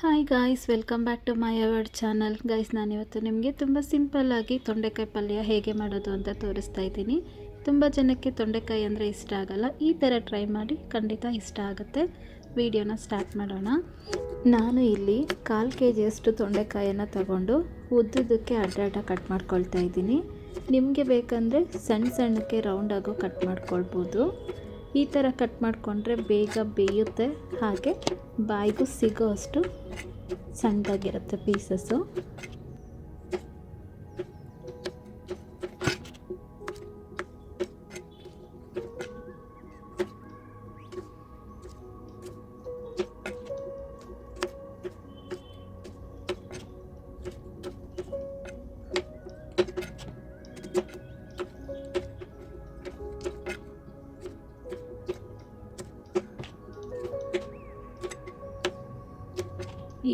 Hi guys welcome back to my award channel guys ನಾನಿವತ್ತು ನಿಮಗೆ ತುಂಬ ಸಿಂಪಲ್ಲಾಗಿ ತೊಂಡೆಕಾಯಿ ಪಲ್ಯ ಹೇಗೆ ಮಾಡೋದು ಅಂತ ತೋರಿಸ್ತಾ ಇದ್ದೀನಿ. ತುಂಬ ಜನಕ್ಕೆ ತೊಂಡೆಕಾಯಿ ಅಂದರೆ ಇಷ್ಟ ಆಗಲ್ಲ. ಈ ಥರ ಟ್ರೈ ಮಾಡಿ ಖಂಡಿತ ಇಷ್ಟ ಆಗುತ್ತೆ. ವಿಡಿಯೋನ ಸ್ಟಾರ್ಟ್ ಮಾಡೋಣ. ನಾನು ಇಲ್ಲಿ ಕಾಲು ಕೆ ಜಿಯಷ್ಟು ತೊಂಡೆಕಾಯನ್ನು ತಗೊಂಡು ಉದ್ದುದಕ್ಕೆ ಅಡ್ಡ ಅಡ್ಡ ಕಟ್ ಮಾಡ್ಕೊಳ್ತಾ ಇದ್ದೀನಿ. ನಿಮಗೆ ಬೇಕಂದರೆ ಸಣ್ಣ ಸಣ್ಣಕ್ಕೆ ರೌಂಡಾಗೂ ಕಟ್ ಮಾಡ್ಕೊಳ್ಬೋದು. ಈ ಥರ ಕಟ್ ಮಾಡಿಕೊಂಡ್ರೆ ಬೇಗ ಬೇಯುತ್ತೆ. ಹಾಗೆ ಬಾಯಿಗೂ ಸಿಗೋ ಅಷ್ಟು ಸಣ್ಣದಾಗಿರುತ್ತೆ ಪೀಸಸ್ಸು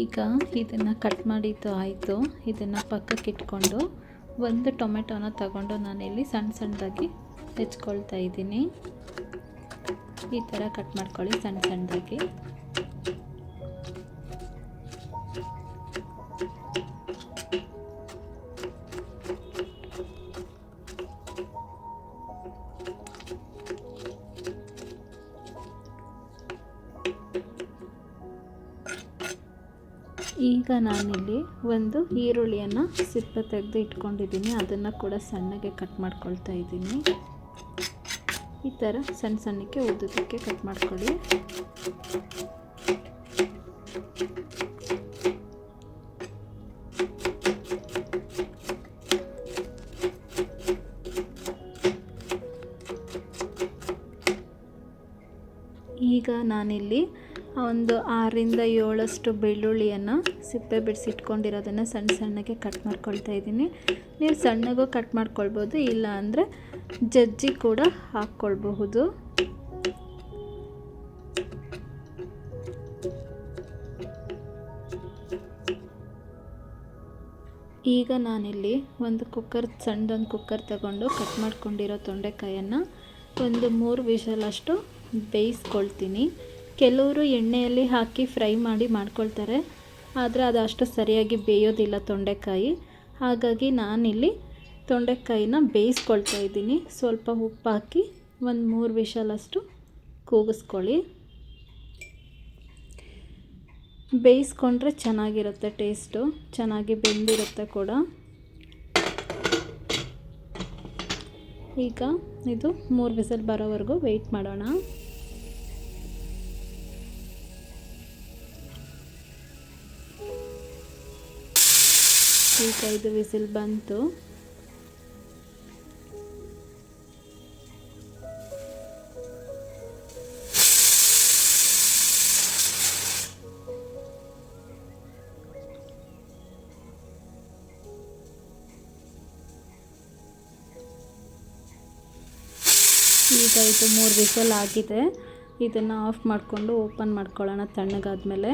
ಈಗ ಇದನ್ನು ಕಟ್ ಮಾಡಿದ್ದು ಆಯಿತು. ಇದನ್ನು ಪಕ್ಕಕ್ಕೆ ಇಟ್ಕೊಂಡು ಒಂದು ಟೊಮೆಟೊನ ತಗೊಂಡು ನಾನಿಲ್ಲಿ ಸಣ್ಣ ಸಣ್ಣದಾಗಿ ಹೆಚ್ಕೊಳ್ತಾ ಇದ್ದೀನಿ. ಈ ಥರ ಕಟ್ ಮಾಡ್ಕೊಳ್ಳಿ ಸಣ್ಣ ಸಣ್ಣದಾಗಿ ಈಗ ನಾನಿಲ್ಲಿ ಒಂದು ಈರುಳ್ಳಿಯನ್ನು ಸಿಪ್ಪೆ ತೆಗೆದು ಇಟ್ಕೊಂಡಿದ್ದೀನಿ. ಅದನ್ನು ಕೂಡ ಸಣ್ಣಗೆ ಕಟ್ ಮಾಡ್ಕೊಳ್ತಾ ಇದ್ದೀನಿ. ಈ ಥರ ಸಣ್ಣ ಸಣ್ಣಕ್ಕೆ ಉದ್ದಕ್ಕೆ ಕಟ್ ಮಾಡ್ಕೊಳ್ಳಿ. ಈಗ ನಾನಿಲ್ಲಿ ಒಂದು ಆರರಿಂದ ಏಳಷ್ಟು ಬೆಳ್ಳುಳ್ಳಿಯನ್ನು ಸಿಪ್ಪೆ ಬಿಡಿಸಿಟ್ಕೊಂಡಿರೋದನ್ನು ಸಣ್ಣ ಸಣ್ಣಗೆ ಕಟ್ ಮಾಡ್ಕೊಳ್ತಾ ಇದ್ದೀನಿ. ನೀವು ಸಣ್ಣಗೂ ಕಟ್ ಮಾಡ್ಕೊಳ್ಬೋದು, ಇಲ್ಲ ಅಂದರೆ ಜಜ್ಜಿ ಕೂಡ ಹಾಕ್ಕೊಳ್ಬಹುದು ಈಗ ನಾನಿಲ್ಲಿ ಒಂದು ಕುಕ್ಕರ್ ಸಣ್ಣದೊಂದು ಕುಕ್ಕರ್ ತಗೊಂಡು ಕಟ್ ಮಾಡ್ಕೊಂಡಿರೋ ತೊಂಡೆಕಾಯನ್ನು ಒಂದು ಮೂರು ವಿಷಲಷ್ಟು ಬೇಯಿಸ್ಕೊಳ್ತೀನಿ. ಕೆಲವರು ಎಣ್ಣೆಯಲ್ಲಿ ಹಾಕಿ ಫ್ರೈ ಮಾಡಿ ಮಾಡ್ಕೊಳ್ತಾರೆ. ಆದರೆ ಅದು ಅಷ್ಟು ಸರಿಯಾಗಿ ಬೇಯೋದಿಲ್ಲ ತೊಂಡೆಕಾಯಿ. ಹಾಗಾಗಿ ನಾನಿಲ್ಲಿ ತೊಂಡೆಕಾಯಿನ ಬೇಯಿಸ್ಕೊಳ್ತಾ ಇದ್ದೀನಿ. ಸ್ವಲ್ಪ ಉಪ್ಪು ಹಾಕಿ ಒಂದು ಮೂರು ವಿಷಲಷ್ಟು ಕೂಗಿಸ್ಕೊಳ್ಳಿ. ಬೇಯಿಸ್ಕೊಂಡ್ರೆ ಚೆನ್ನಾಗಿರುತ್ತೆ ಟೇಸ್ಟು. ಚೆನ್ನಾಗಿ ಬೆಂದಿರುತ್ತೆ ಕೂಡ. ಈಗ ಇದು ಮೂರು ವಿಸಲ್ ಬರೋವರೆಗೂ ವೆಯ್ಟ್ ಮಾಡೋಣ. ಈಗ ಇದು ವಿಸಿಲ್ ಬಂತು. ಈಗ ಇದು ಮೂರು ವಿಸಲ್ ಆಗಿದೆ. ಇದನ್ನು ಆಫ್ ಮಾಡಿಕೊಂಡು ಓಪನ್ ಮಾಡ್ಕೊಳ್ಳೋಣ ತಣ್ಣಗಾದ್ಮೇಲೆ.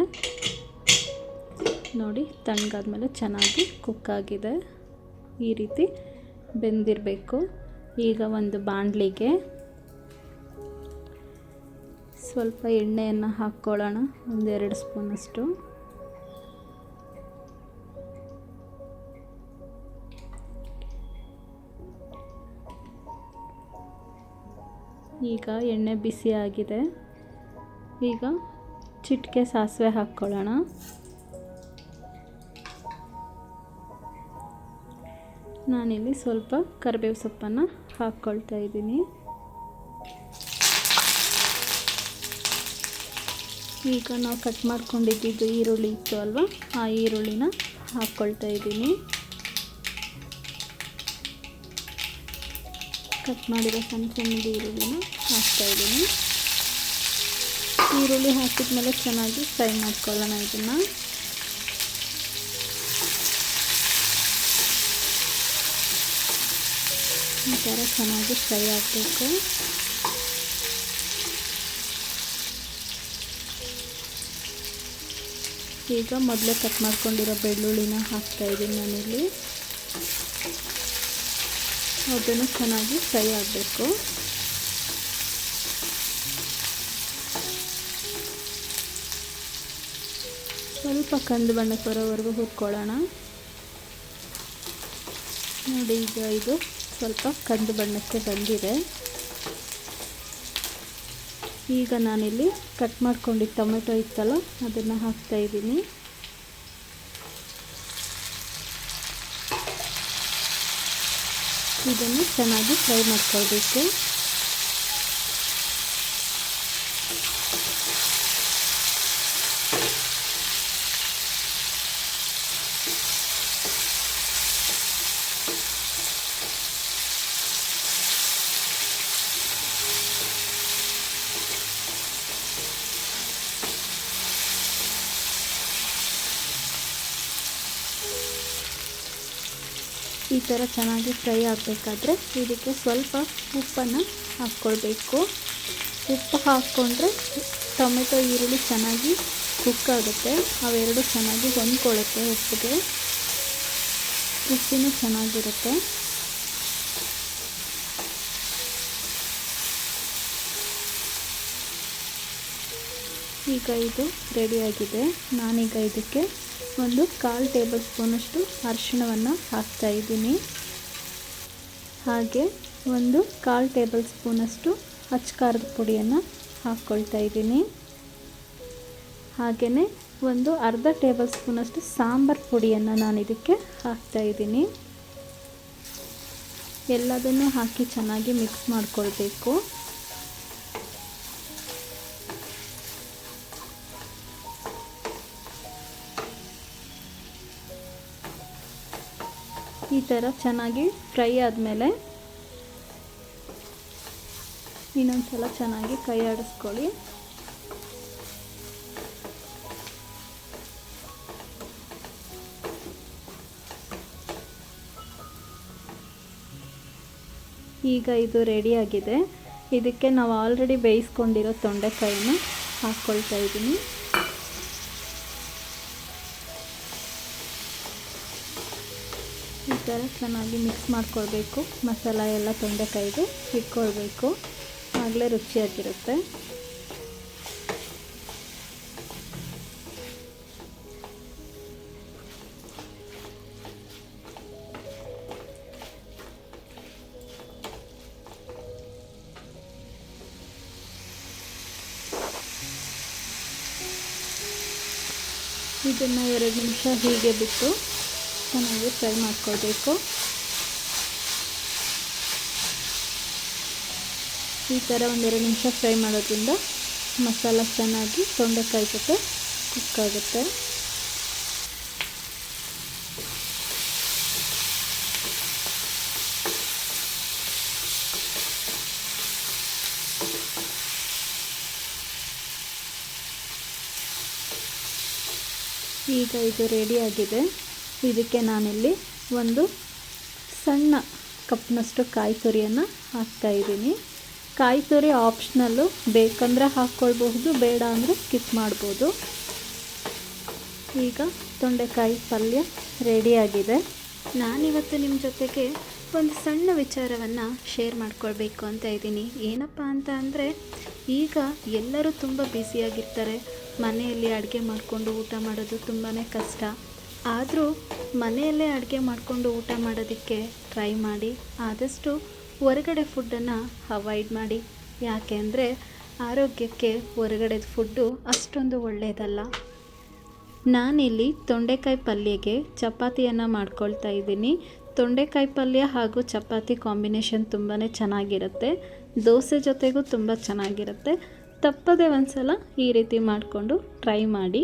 ನೋಡಿ, ತಣ್ಣಗಾದ್ಮೇಲೆ ಚೆನ್ನಾಗಿ ಕುಕ್ ಆಗಿದೆ. ಈ ರೀತಿ ಬೆಂದಿರಬೇಕು. ಈಗ ಒಂದು ಬಾಣಲಿಗೆ ಸ್ವಲ್ಪ ಎಣ್ಣೆಯನ್ನು ಹಾಕ್ಕೊಳ್ಳೋಣ. ಒಂದೆರಡು ಸ್ಪೂನಷ್ಟು. ಈಗ ಎಣ್ಣೆ ಬಿಸಿ ಆಗಿದೆ. ಈಗ ಚಿಟಿಕೆ ಸಾಸಿವೆ ಹಾಕ್ಕೊಳ್ಳೋಣ. ನಾನಿಲ್ಲಿ ಸ್ವಲ್ಪ ಕರಿಬೇವು ಸೊಪ್ಪನ್ನು ಹಾಕ್ಕೊಳ್ತಾ ಇದ್ದೀನಿ. ಈಗ ನಾವು ಕಟ್ ಮಾಡ್ಕೊಂಡಿದ್ದು ಈರುಳ್ಳಿ ಇತ್ತು ಅಲ್ವಾ? ಆ ಈರುಳ್ಳಿನ ಹಾಕ್ಕೊಳ್ತಾ ಇದ್ದೀನಿ. ಕಟ್ ಮಾಡಿರೋ ಸಣ್ಣ ಸಣ್ಣದ ಈರುಳ್ಳಿನ ಹಾಕ್ತಾಯಿದ್ದೀನಿ ಈರುಳ್ಳಿ ಹಾಕಿದ ಮೇಲೆ ಚೆನ್ನಾಗಿ ಫ್ರೈ ಮಾಡ್ಕೊಳ್ಳೋಣ ಇದನ್ನು. ಈ ಥರ ಚೆನ್ನಾಗಿ ಫ್ರೈ ಆಗಬೇಕು. ಈಗ ಮೊದಲೇ ಕಟ್ ಮಾಡ್ಕೊಂಡಿರೋ ಬೆಳ್ಳುಳ್ಳಿನ ಹಾಕ್ತಾಯಿದ್ದೀನಿ ನಾನಿಲ್ಲಿ. ಅದನ್ನು ಚೆನ್ನಾಗಿ ಫ್ರೈ ಆಗಬೇಕು. ಸ್ವಲ್ಪ ಕಂದು ಬಣ್ಣಕ್ಕೆ ಬರೋವರೆಗೂ ಹುರ್ಕೊಳ್ಳೋಣ. ನೋಡಿ ಈಗ ಇದು ಸ್ವಲ್ಪ ಕಂದು ಬಣ್ಣಕ್ಕೆ ಬಂದಿದೆ. ಈಗ ನಾನಿಲ್ಲಿ ಕಟ್ ಮಾಡ್ಕೊಂಡಿದ್ದ ಟೊಮೆಟೊ ಇತ್ತಲ್ಲ, ಅದನ್ನು ಹಾಕ್ತಾ ಇದ್ದೀನಿ. ಇದನ್ನು ಚೆನ್ನಾಗಿ ಫ್ರೈ ಮಾಡ್ಕೊಳ್ಬೇಕು. ಈ ಥರ ಚೆನ್ನಾಗಿ ಫ್ರೈ ಆಗಬೇಕಾದ್ರೆ ಇದಕ್ಕೆ ಸ್ವಲ್ಪ ಉಪ್ಪನ್ನು ಹಾಕ್ಕೊಳ್ಬೇಕು. ಉಪ್ಪು ಹಾಕ್ಕೊಂಡ್ರೆ ಟೊಮೆಟೊ, ಈರುಳ್ಳಿ ಚೆನ್ನಾಗಿ ಕುಕ್ ಆಗುತ್ತೆ. ಅವೆರಡು ಚೆನ್ನಾಗಿ ಹೊಂದ್ಕೊಳ್ಳುತ್ತೆ ಉಪ್ಪಿಗೆ. ಉಪ್ಪಿನೂ ಚೆನ್ನಾಗಿರುತ್ತೆ. ಈಗ ಇದು ರೆಡಿಯಾಗಿದೆ. ನಾನೀಗ ಇದಕ್ಕೆ ಒಂದು ಕಾಲು ಟೇಬಲ್ ಸ್ಪೂನಷ್ಟು ಅರಿಶಿಣವನ್ನು ಹಾಕ್ತಾ ಇದ್ದೀನಿ. ಹಾಗೆ ಒಂದು ಕಾಲು ಟೇಬಲ್ ಸ್ಪೂನಷ್ಟು ಅಚ್ಕಾರದ ಪುಡಿಯನ್ನು ಹಾಕ್ಕೊಳ್ತಾ ಇದ್ದೀನಿ. ಹಾಗೆಯೇ ಒಂದು ಅರ್ಧ ಟೇಬಲ್ ಸ್ಪೂನಷ್ಟು ಸಾಂಬಾರು ಪುಡಿಯನ್ನು ನಾನು ಇದಕ್ಕೆ ಹಾಕ್ತಾ ಇದ್ದೀನಿ. ಎಲ್ಲದನ್ನು ಹಾಕಿ ಚೆನ್ನಾಗಿ ಮಿಕ್ಸ್ ಮಾಡ್ಕೊಳ್ಬೇಕು. ಈ ಥರ ಚೆನ್ನಾಗಿ ಫ್ರೈ ಆದಮೇಲೆ ಇನ್ನೊಂದು ಸಲ ಚೆನ್ನಾಗಿ ಕೈ ಆಡಿಸ್ಕೊಳ್ಳಿ. ಈಗ ಇದು ರೆಡಿಯಾಗಿದೆ ಇದಕ್ಕೆ ನಾವು ಆಲ್ರೆಡಿ ಬೇಯಿಸ್ಕೊಂಡಿರೋ ತೊಂಡೆಕಾಯಿನ ಹಾಕ್ಕೊಳ್ತಾ ಇದ್ದೀನಿ. ಥರ ಚೆನ್ನಾಗಿ ಮಿಕ್ಸ್ ಮಾಡ್ಕೊಳ್ಬೇಕು. ಮಸಾಲ ಎಲ್ಲ ತೊಂಡೆಕಾಯಿಗೆ ಇಟ್ಕೊಳ್ಬೇಕು ಆಗಲೇ ರುಚಿಯಾಗಿರುತ್ತೆ. ಇದನ್ನು ಎರಡು ನಿಮಿಷ ಹೀಗೆ ಬಿಟ್ಟು ಚೆನ್ನಾಗಿ ಫ್ರೈ ಮಾಡ್ಕೊಳ್ಬೇಕು. ಈ ಥರ ಒಂದೆರಡು ನಿಮಿಷ ಫ್ರೈ ಮಾಡೋದ್ರಿಂದ ಮಸಾಲ ಚೆನ್ನಾಗಿ ತೊಂಡೆಕಾಯಿ ಜೊತೆ ಕುಕ್ ಆಗುತ್ತೆ. ಈಗ ಇದು ರೆಡಿಯಾಗಿದೆ ಇದಕ್ಕೆ ನಾನಿಲ್ಲಿ ಒಂದು ಸಣ್ಣ ಕಪ್ನಷ್ಟು ಕಾಯಿ ತುರಿಯನ್ನು ಹಾಕ್ತಾಯಿದ್ದೀನಿ ಕಾಯಿ ತುರಿ ಆಪ್ಷನಲ್ಲು ಬೇಕಂದರೆ ಹಾಕ್ಕೊಳ್ಬಹುದು, ಬೇಡ ಅಂದರೆ ಸ್ಕಿಪ್ ಮಾಡ್ಬೋದು. ಈಗ ತೊಂಡೆಕಾಯಿ ಪಲ್ಯ ರೆಡಿಯಾಗಿದೆ ನಾನಿವತ್ತು ನಿಮ್ಮ ಜೊತೆಗೆ ಒಂದು ಸಣ್ಣ ವಿಚಾರವನ್ನು ಶೇರ್ ಮಾಡ್ಕೊಳ್ಬೇಕು ಅಂತ ಇದ್ದೀನಿ. ಏನಪ್ಪ ಅಂತ ಅಂದರೆ, ಈಗ ಎಲ್ಲರೂ ತುಂಬ ಬ್ಯುಸಿಯಾಗಿರ್ತಾರೆ ಮನೆಯಲ್ಲಿ ಅಡುಗೆ ಮಾಡಿಕೊಂಡು ಊಟ ಮಾಡೋದು ತುಂಬಾ ಕಷ್ಟ. ಆದರೂ ಮನೆಯಲ್ಲೇ ಅಡುಗೆ ಮಾಡಿಕೊಂಡು ಊಟ ಮಾಡೋದಕ್ಕೆ ಟ್ರೈ ಮಾಡಿ, ಆದಷ್ಟು ಹೊರಗಡೆ ಫುಡ್ಡನ್ನು ಅವಾಯ್ಡ್ ಮಾಡಿ. ಯಾಕೆ ಅಂದರೆ ಆರೋಗ್ಯಕ್ಕೆ ಹೊರಗಡೆದ ಫುಡ್ಡು ಅಷ್ಟೊಂದು ಒಳ್ಳೆಯದಲ್ಲ ನಾನಿಲ್ಲಿ ತೊಂಡೆಕಾಯಿ ಪಲ್ಯಗೆ ಚಪಾತಿಯನ್ನು ಮಾಡ್ಕೊಳ್ತಾ ಇದ್ದೀನಿ. ತೊಂಡೆಕಾಯಿ ಪಲ್ಯ ಹಾಗೂ ಚಪಾತಿ ಕಾಂಬಿನೇಷನ್ ತುಂಬಾ ಚೆನ್ನಾಗಿರುತ್ತೆ. ದೋಸೆ ಜೊತೆಗೂ ತುಂಬ ಚೆನ್ನಾಗಿರುತ್ತೆ. ತಪ್ಪದೆ ಒಂದು ಸಲ ಈ ರೀತಿ ಮಾಡಿಕೊಂಡು ಟ್ರೈ ಮಾಡಿ.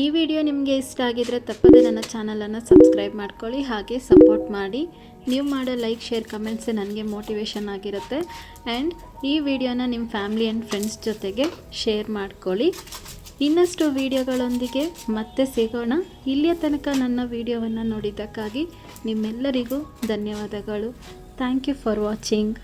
ಈ ವಿಡಿಯೋ ನಿಮಗೆ ಇಷ್ಟ ಆಗಿದ್ರೆ ತಪ್ಪದೆ ನನ್ನ ಚಾನಲನ್ನು ಸಬ್ಸ್ಕ್ರೈಬ್ ಮಾಡ್ಕೊಳ್ಳಿ, ಹಾಗೆ ಸಪೋರ್ಟ್ ಮಾಡಿ. ನೀವು ಮಾಡೋ ಲೈಕ್ ಶೇರ್ ಕಮೆಂಟ್ಸೇ ನನಗೆ ಮೋಟಿವೇಶನ್ ಆಗಿರುತ್ತೆ. ಆ್ಯಂಡ್ ಈ ವಿಡಿಯೋನ ನಿಮ್ಮ ಫ್ಯಾಮ್ಲಿ ಆ್ಯಂಡ್ ಫ್ರೆಂಡ್ಸ್ ಜೊತೆಗೆ ಶೇರ್ ಮಾಡ್ಕೊಳ್ಳಿ. ಇನ್ನಷ್ಟು ವಿಡಿಯೋಗಳೊಂದಿಗೆ ಮತ್ತೆ ಸಿಗೋಣ. ಇಲ್ಲಿಯ ತನಕ ನನ್ನ ವಿಡಿಯೋವನ್ನು ನೋಡಿದ್ದಕ್ಕಾಗಿ ನಿಮ್ಮೆಲ್ಲರಿಗೂ ಧನ್ಯವಾದಗಳು. Thank you for watching